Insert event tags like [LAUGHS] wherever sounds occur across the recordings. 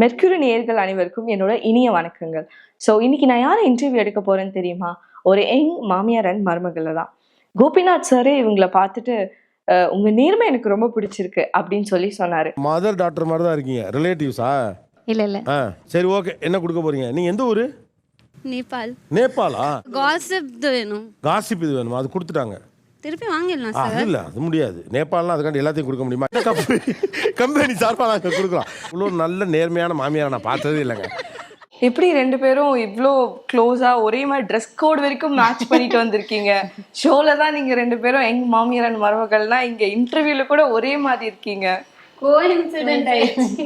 Mercury நேயர்கள் அனைவருக்கும் என்னோட இனிய வணக்கங்கள். ஸோ இன்னைக்கு நான் யாரை இன்டர்வியூ எடுக்க போறேன்னு தெரியுமா? ஒரு யங் மாமியார் அண்ட் மருமகளை தான். கோபிநாத் சாரே இவங்கள பார்த்துட்டு "அஹ், உங்க நேர்மை எனக்கு ரொம்ப பிடிச்சிருக்கு அப்படின்னு சொல்லி சொன்னாரு. மதர் டாக்டர் மாதிரி தான் இருக்கீங்க. ரிலேட்டிவ்ஸா இல்ல இல்ல. ஆ சரி ஓகே என்ன கொடுக்க போறீங்க? நீங்க எந்த ஊரு? நேபாள். நேபாளா? காசிப் வேணும். காசிப் இது வேணுமா? அது கொடுத்துட்டாங்க. திருப்பி வாங்கிடலாம் ஆ, சார் இல்லை அது முடியாது. நேபாளலாம் அதுக்காண்டி எல்லாத்தையும் கொடுக்க முடியுமா? கம்பெனி கம்பெனி சார்பாக நாங்கள் கொடுக்குறோம் இவ்வளோ நல்ல நேர்மையான மாமியாரை நான் பார்த்ததே இல்லைங்க. எப்படி ரெண்டு பேரும் இவ்வளோ க்ளோஸா ஒரே மாதிரி ட்ரெஸ் கோட் வரைக்கும் மேட்ச் பண்ணிட்டு வந்திருக்கீங்க? ஷோல தான் நீங்க ரெண்டு பேரும் யங் மாமியார் அண்ட் மருமகள்னா இங்க இன்டர்வியூல கூட ஒரே மாதிரி இருக்கீங்க. கோஇன்சிடென்ட் ஆயிடுச்சு.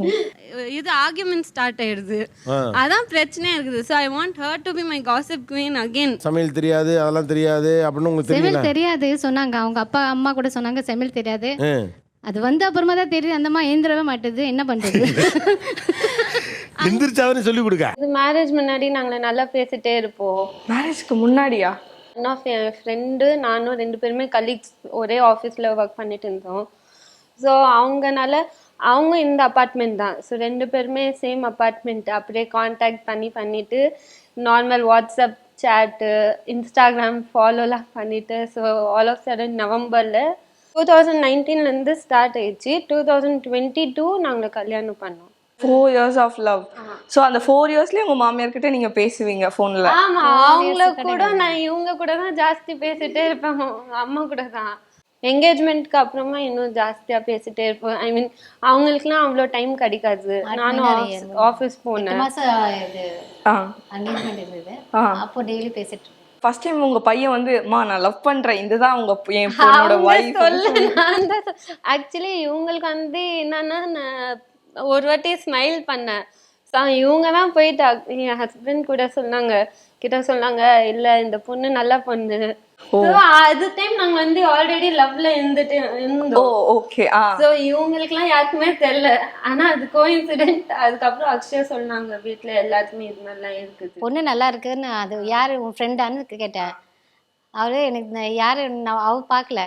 [LAUGHS] இது ஆர்குமெண்ட் ஸ்டார்ட் ஆயிடுது. அதான் பிரச்சனையா இருக்குது. So I want her to be my gossip queen again சமையல் தெரியாது அதெல்லாம் தெரியாது அப்படின்னு உங்களுக்கு தெரியல செமிழ் தெரியாது சொன்னாங்க. அவங்க அப்பா அம்மா கூட சொன்னாங்க செமிழ் தெரியாது. அது வந்து அப்புறமா தான் தெரியுது. அந்த அம்மா ஏந்திரவே மாட்டுது. என்ன பண்றது? [LAUGHS] எந்திரிச்சாதானே சொல்லி கொடுக்க? இது மேரேஜ் முன்னாடி நாங்கள் நல்லா பேசிட்டே இருப்போம். மேரேஜ்க்கு முன்னாடியா? ஒன் ஆஃப் என் ஃப்ரெண்டு நானும் ரெண்டு பேருமே கலீக்ஸ் ஒரே ஆஃபீஸில் ஒர்க் பண்ணிட்டு இருந்தோம். ஸோ அவங்கனால அவங்க இந்த அப்பார்ட்மெண்ட் தான். ஸோ ரெண்டு பேருமே சேம் அப்பார்ட்மெண்ட் அப்படியே காண்டாக்ட் பண்ணி பண்ணிட்டு நார்மல் வாட்ஸ்அப் சேட்டு இன்ஸ்டாகிராம் ஃபாலோலாம் பண்ணிட்டு ஸோ ஆல் ஆஃப் சடன் நவம்பரில் டூ தௌசண்ட் நைன்டீன்லேருந்து ஸ்டார்ட் ஆயிடுச்சு. டூ தௌசண்ட் டுவெண்ட்டி டூ நாங்கள் கல்யாணம் பண்ணோம். Four years of love so அந்த ஃபோர் இயர்ஸ்லயே உங்க மாமியார் கிட்ட நீங்க பேசுவீங்க ஃபோன்ல ஆமா அவங்கள கூட நான் இவங்க கூட தான் ஜாஸ்தி பேசிட்டே இருப்பேன். அம்மா கூட தான். என்கேஜ்மெண்ட்க்கு அப்புறமா இன்னும் ஜாஸ்தியா பேசிட்டே இருப்பேன் ஐ மீன் அவங்களுக்குலாம் அவ்வளோ டைம் கிடைக்காது. நானும் ஆஃபீஸ் போனேன். அப்போ டெய்லி பேசிட்டு இருப்போம். ஃபர்ஸ்ட் டைம் உங்க பையன் வந்து மா நான் லவ் பண்றேன். இதுதான் உங்க என் பொண்ணோட ஒய்ஃப் சொல்ல நான் தான் ஆக்சுவலி இவங்களுக்கு வந்து என்னன்னா நான் ஒரு வாட்டி ஸ்மைல் பண்ணேன். இவங்க தான் போயிட்டு என் ஹஸ்பண்ட் கூட சொன்னாங்க கிட்ட சொன்னாங்க இல்ல இந்த பொண்ணு நல்ல பொண்ணு. அது டைம் நாங்க வந்து ஆல்ரெடி லவ்ல இருந்துட்டு ஓ இருந்தோம். ஓகே யாருக்குமே தெரியல. ஆனா அது கோஇன்சிடென்ட் அதுக்கப்புறம் அக்ஷயா சொன்னாங்க வீட்ல எல்லாருக்குமே இது நல்லா இருக்குது. பொண்ணு நல்லா இருக்குன்னு அது யாரு உன் ஃப்ரெண்டான்னு கேட்டேன். அவரு எனக்கு யாரு நான் அவ பார்க்கல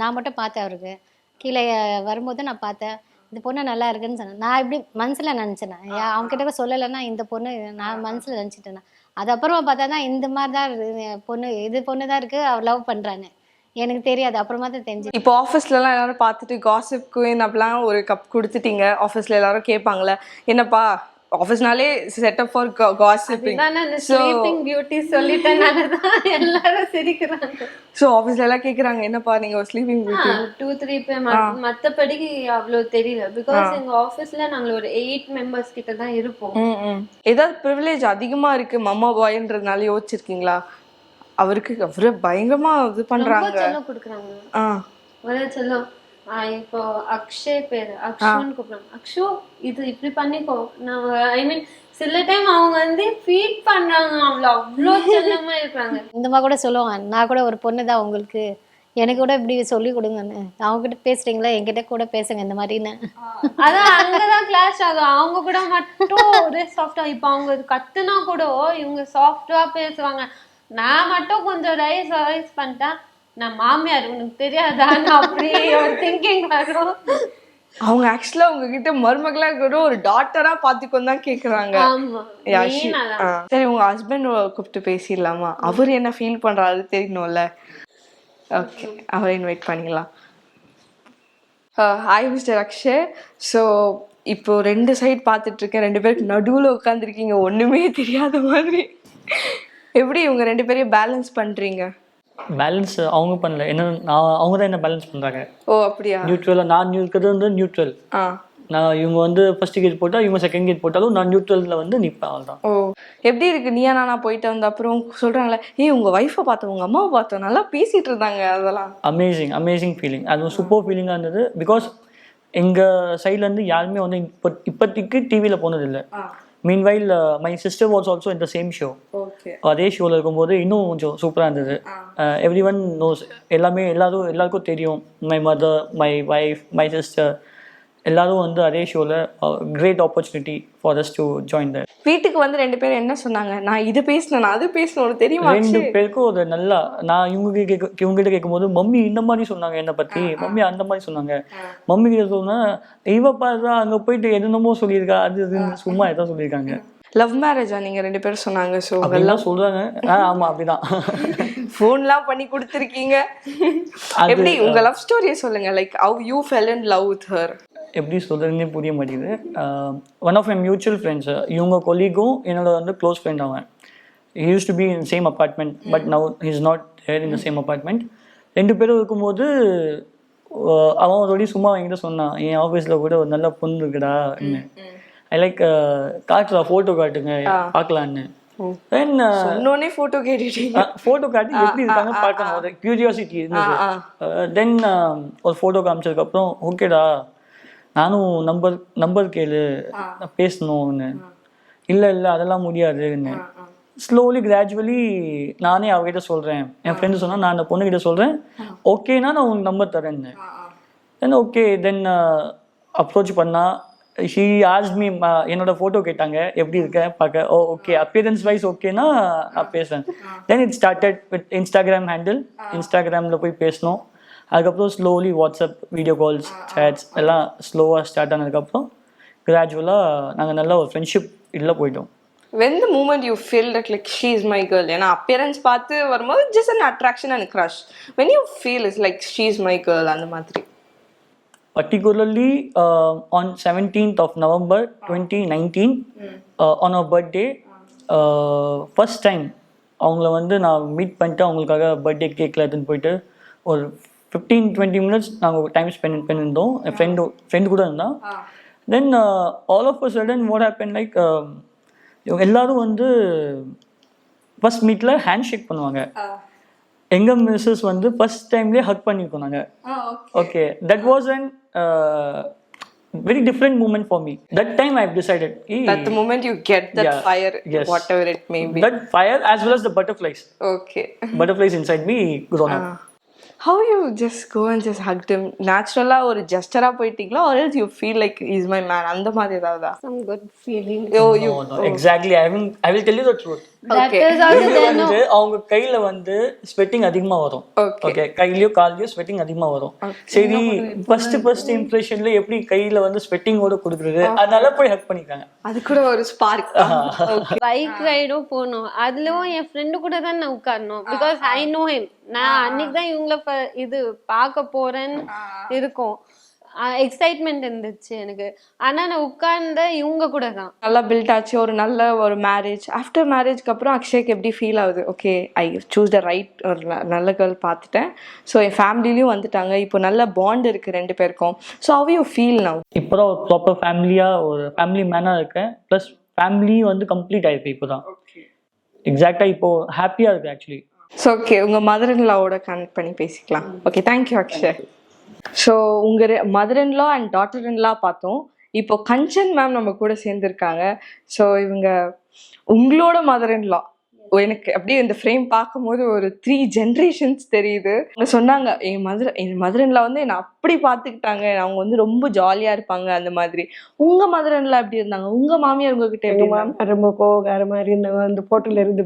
நான் மட்டும் பார்த்தேன் அவருக்கு. கீழே வரும்போது நான் பார்த்தேன். இந்த பொண்ணு நல்லா இருக்குன்னு சொன்னேன். நான் இப்படி மனசுல நினச்சேன் அவங்க கிட்ட கூட சொல்லலைன்னா இந்த பொண்ணு நான் மனசுல நினச்சிட்டேன் அது அப்புறமா பார்த்தா தான் இந்த மாதிரி தான் இருக்கு, பொண்ணு இது பொண்ணு தான் இருக்கு அவர் லவ் பண்றானு எனக்கு தெரியாது அப்புறமா தான் தெரிஞ்சு. இப்போ ஆஃபீஸ்ல எல்லாம் எல்லாரும் பார்த்துட்டு காசிப் குயின் அப்படிலாம் ஒரு கப் கொடுத்துட்டீங்க. ஆஃபீஸ்ல எல்லாரும் கேட்பாங்களே என்னப்பா ஆஃபீஸ்னாலே setup for gossiping sleeping beauty சொல்லிட்டனால தான் எல்லாரும் சிரிக்கிறாங்க. ஸோ ஆஃபீஸ்ல எல்லாம் கேக்குறாங்க என்னப்பா நீங்க ஒரு ஸ்லீப்பிங் பியூட்டி டூ த்ரீ மத்தபடிக்கு அவ்வளவு தெரியல. பிகாஸ் எங்க ஆபீஸ்ல நாங்க ஒரு எயிட் மெம்பர்ஸ் கிட்ட தான் இருப்போம். ஏதாவது ப்ரிவிலேஜ் அதிகமா இருக்கு மம்மா பாய்ன்றதுனால யோசிச்சிருக்கீங்களா? அவருக்கு அவரு பயங்கரமா இது பண்றாங்க. செல்லம் கொடுக்குறாங்க. ஆ. செல்லம். ஆஹ் இப்போ அக்ஷய் பேரு. அக்ஷுன்னு கூப்பிடுறாங்க. அக்ஷு இது இப்படி பண்ணிக்கோ. நான் ஐ மீன் சில டைம் அவங்க வந்து ஃபீட் பண்றாங்க. அவ்வளோ அவ்வளோ செல்லமா இருக்காங்க. [LAUGHS] இந்த மாதிரி கூட சொல்லுவாங்க. நான் கூட ஒரு பொண்ணு தான் உங்களுக்கு. எனக்கு கூட இப்படி சொல்லி கொடுங்கன்னு. அவங்க கிட்ட பேசுறீங்களா? என்கிட்ட கூட பேசுங்க இந்த மாதிரின்னு. அதான் அங்கதான் கிளாஷ் ஆகும் அவங்க கூட மட்டும் ஒரே சாஃப்டா இப்போ அவங்க கத்துனா கூட இவங்க சாஃப்டா பேசுவாங்க. நான் மட்டும் கொஞ்சம் ரைஸ் ரைஸ் பண்ணிட்டேன். நான் மாமியார் உனக்கு தெரியாதான்னு அப்படி ஒரு திங்கிங் வரும். அவங்க ஆக்சுவலா உங்ககிட்ட மருமகளா கூட ஒரு டாக்டரா பாத்துக்கோன்னு தான் கேக்குறாங்க. சரி உங்க ஹஸ்பண்ட் கூப்பிட்டு பேசிடலாமா? அவர் என்ன ஃபீல் பண்றாரு தெரியணும்ல. ஓகே அவரை இன்வைட் பண்ணிடலாம். Hi mister Akshay. ஸோ இப்போ ரெண்டு சைடு பார்த்துட்டு இருக்கேன் ரெண்டு பேருக்கு நடுவுல உட்காந்துருக்கீங்க ஒண்ணுமே தெரியாத மாதிரி. எப்படி இவங்க ரெண்டு பேரையும் பேலன்ஸ் பண்றீங்க? பேலன்ஸ் அவங்க பண்ணல. என்ன நான் அவங்க தான் என்ன பேலன்ஸ் பண்ணுறாங்க ஓ அப்படியா? நியூட்ரலாக நான் இருக்கிறது வந்து நியூட்ரல் நான் இவங்க வந்து ஃபர்ஸ்ட் கேட் போட்டால் இவங்க செகண்ட் கேட் போட்டாலும் நான் நியூட்ரலில் வந்து நிற்பேன் அவ்வளோதான் ஓ எப்படி இருக்கு? நீயா நானா போயிட்டு வந்த அப்புறம் சொல்றாங்களே ஏய் உங்க ஒய்ஃபை பார்த்தோம் உங்க அம்மாவை பார்த்தோம் நல்லா பேசிட்டு இருந்தாங்க அதெல்லாம். அமேசிங் அமேசிங் ஃபீலிங் அது சூப்பர் ஃபீலிங்காக இருந்தது. பிகாஸ் எங்கள் சைட்லேருந்து யாருமே வந்து இப்போ இப்போதைக்கு டிவியில் போனதில்லை. Meanwhile my sister was also இந்த சேம் ஷோ அதே ஷோவில் இருக்கும்போது இன்னும் கொஞ்சம் சூப்பராக இருந்தது. எவ்ரி ஒன் நோஸ் எல்லாமே எல்லாரும் எல்லாருக்கும் தெரியும். My mother my wife my sister எல்லாரும் வந்து அதே ஷோவில் great opportunity for us to join the வீட்டுக்கு வந்து ரெண்டு பேரும் என்ன சொன்னாங்க? நான் இது பேசினேன் நான் அது பேசினேன் உனக்கு தெரியுமா ரெண்டு? பேருக்கும் ஒரு நல்லா நான் இவங்க கேட்க இவங்ககிட்ட கேட்கும்போது மம்மி இந்த மாதிரி சொன்னாங்க என்னை பத்தி. மம்மி அந்த மாதிரி சொன்னாங்க. மம்மி கிட்ட சொன்னா இவ பாருடா அங்க போயிட்டு என்னென்னமோ சொல்லியிருக்கா அது இதுன்னு சும்மா ஏதோ சொல்லியிருக்காங்க. லவ் மேரேஜா நீங்க ரெண்டு பேரும் சொன்னாங்க ஸோ அப்படிலாம் சொல்றாங்க. ஆமா அப்படிதான். [LAUGHS] ஃபோன்லாம் பண்ணி கொடுத்துருக்கீங்க. அது- எப்படி உங்க லவ் ஸ்டோரியை சொல்லுங்க like how you fell in love with her எப்படி சொல்றதுன்னே புரிய மாட்டேங்குது. One of my mutual friends இவங்க கொலீகும் என்னோட வந்து க்ளோஸ் ஃப்ரெண்ட் அவன் use to be in same apartment but now is not there in the same apartment ரெண்டு பேரும் இருக்கும்போது அவன் ஒரு சும்மா என்கிட்ட சொன்னான் என் ஆஃபீஸில் கூட ஒரு நல்ல பொண்ணு இருக்குடா ஐ லைக் காட்டுறா ஃபோட்டோ காட்டுங்க பார்க்கலான்னு. தென் இன்னொன்னே போட்டோ கேட்டுட்டீங்க. ஃபோட்டோ காட்டி எப்படி இருக்காங்க பார்க்கணும். ஒரு கியூரியாசிட்டி இருந்தது. தென் ஒரு ஃபோட்டோ காமிச்சதுக்கப்புறம் ஓகேடா நானும் நம்பர் நம்பர் கேளு நான் பேசணும்னு. இல்லை இல்லை அதெல்லாம் முடியாதுன்னு. ஸ்லோலி கிராஜுவலி நானே அவகிட்ட சொல்கிறேன் என் ஃப்ரெண்டு சொன்னால் நான் அந்த பொண்ணுகிட்ட சொல்கிறேன் ஓகேனா நான் உனக்கு நம்பர் தரேன்னு. தென் ஓகே தென் அப்ரோச் பண்ணா ஷீ ஆஸ் மீ என்னோட ஃபோட்டோ கேட்டாங்க. எப்படி இருக்க? பார்க்க ஓ ஓகே அப்பியரன்ஸ் வைஸ் ஓகேனா நான் பேசுகிறேன் then it started with Instagram handle இன்ஸ்டாகிராமில் போய் பேசினோம். அதுக்கப்புறம் slowly WhatsApp video calls chats எல்லாம் ஸ்லோவாக ஸ்டார்ட் ஆனதுக்கப்புறம் கிராஜுவலாக நாங்கள் நல்ல ஒரு ஃப்ரெண்ட்ஷிப் இதில் போயிட்டோம் when the moment you feel that like she is my girl ஏன்னா appearance பார்த்து வரும்போது just an attraction and crush when you feel it's like she is my girl அந்த மாதிரி particularly uh, on 17th of November 2019 uh, on her birthday uh, first time அவங்கள வந்து நான் meet பண்ணிட்டு அவங்களுக்காக பர்த்டே கேக்கில் எடுத்துன்னு போயிட்டு ஒரு ஃபிஃப்டீன் டுவெண்ட்டி மினிட்ஸ் நாங்கள் டைம் ஸ்பெண்ட் பண்ணியிருந்தோம் என் ஃப்ரெண்டு ஃப்ரெண்டு கூட இருந்தான் then all of a sudden what happen like இவங்க எல்லாரும் வந்து ஃபர்ஸ்ட் மீட்டில் ஹேண்ட் ஷேக் பண்ணுவாங்க எங்க மிஸ்ஸஸ் வந்து ஃபர்ஸ்ட் டைம்லேயே hug Okay, that was an uh, very different moment for me. That time I've decided. "Hey, that the moment you get that Yeah, fire yes. whatever it may be that fire as well as the butterflies. okay butterflies inside me grown up. how you just go and just hugged him naturally ஒரு ஜஸ்டரா போயிட்டீங்களா or else you feel like he's my man அந்த மாதிரி ஏதாவதா some good feeling oh you No, no, exactly. I will, I will tell வந்து அவங்க கையில வந்து sweating அதிகமா வரும். Okay. ஓகே கையிலயோ கால்லயோ ஸ்வெட்டிங் அதிகமா வரும். சரி ஃபர்ஸ்ட் ஃபர்ஸ்ட் இம்ப்ரெஷன்ல எப்படி கையில வந்து ஸ்வெட்டிங்கோட கொடுக்குறது? அதனால போய் ஹக் பண்ணிக்காங்க அது கூட ஒரு ஸ்பார்க் பைக் ரைடும் போனோம். அதுலயும் என் ஃப்ரெண்டு கூட தான் நான் உட்காரணும் பிகாஸ் ஐ நோ ஹிம் நான் அன்னைக்கு தான் இவங்கள இது பார்க்க போறேன்னு இருக்கும். எக்ஸைட்மெண்ட் இருந்துச்சு எனக்கு. ஆனா நான் உட்கார்ந்த இவங்க கூட தான். நல்லா பில்ட் ஆச்சு. ஒரு நல்ல ஒரு மேரேஜ் ஆஃப்டர் மேரேஜ்க்கு அப்புறம் அக்ஷய்க்கு எப்படி ஃபீல் ஆகுது? Okay I choose the right ஒரு நல்ல கேர்ள் பார்த்துட்டேன். ஸோ என் ஃபேமிலிலையும் வந்துட்டாங்க. இப்போ நல்ல பாண்ட் இருக்கு ரெண்டு பேருக்கும். So how you feel now? இப்போதான் ஒரு ப்ராப்பர் ஃபேமிலியா ஒரு ஃபேமிலி மேனா இருக்கேன். ப்ளஸ் ஃபேமிலி வந்து கம்ப்ளீட் ஆயிருக்கு இப்போதான். எக்ஸாக்டா இப்போ ஹாப்பியா இருக்கு ஆக்சுவலி ஸோ ஓகே உங்கள் மதர் இன்லாவோட கனெக்ட் பண்ணி பேசிக்கலாம். Okay thank you Akshay so உங்கள் mother in law and daughter in law பார்த்தோம். இப்போ கஞ்சன் மேம் நம்ம கூட சேர்ந்துருக்காங்க. ஸோ இவங்க உங்களோட மதர் இன்லா எனக்கு அப்படியே இந்த ஃப்ரேம் பார்க்கும்போது ஒரு த்ரீ ஜென்ரேஷன்ஸ் தெரியுது. அவங்க சொன்னாங்க என் மதர் என் மதர் இன்லா வந்து என்னை அப்படி பார்த்துக்கிட்டாங்க. அவங்க வந்து ரொம்ப ஜாலியாக இருப்பாங்க. அந்த மாதிரி. உங்கள் மதர் இன்லா எப்படி இருந்தாங்க? உங்கள் மாமியார் உங்ககிட்ட எப்படி? மாமா ரொம்ப கோவக்காரமா இருந்தாங்க அந்த போட்டோல இருந்து.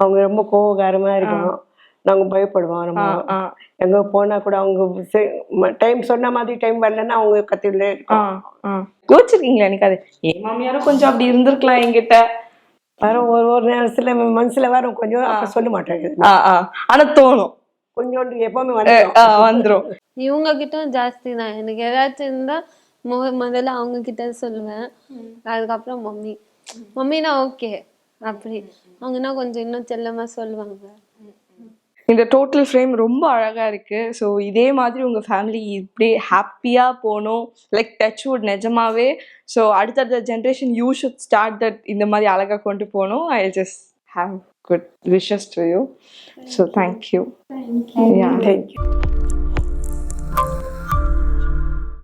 அவங்க ரொம்ப கோவக்காரமா இருக்கணும் நாங்க பயப்படுவோம். நம்ம எங்க போனா கூட அவங்க டைம் சொன்ன மாதிரி டைம் வரலன்னா அவங்க கத்திலே. கோச்சிருக்கீங்களா எனக்கு அது என் மாமியாரும் கொஞ்சம் அப்படி இருந்திருக்கலாம் என்கிட்ட. வரும் ஒரு ஒரு நேரத்துல மனசுல வரும். கொஞ்சம் சொல்ல மாட்டாங்க. ஆனா தோணும். கொஞ்சோண்டு எப்பவுமே வந்துடும் வந்துரும். இவங்க கிட்ட ஜாஸ்தி தான். எனக்கு ஏதாச்சும் இருந்தா முதல்ல அவங்க கிட்ட சொல்லுவேன் அதுக்கப்புறம் மம்மி. மம்மினா ஓகே. அப்படி. அவங்கன்னா கொஞ்சம் இன்னும் செல்லமா சொல்லுவாங்க. இந்த டோட்டல் ஃப்ரேம் ரொம்ப அழகா இருக்கு. ஸோ இதே மாதிரி உங்க ஃபேமிலி இப்படியே ஹாப்பியா போகணும் லைக் டச் வுட் நிஜமாவே. ஸோ அடுத்தடுத்த generation you should start that இந்த மாதிரி அழகா கொண்டு போகணும் I just have good wishes to you so thank you yeah thank you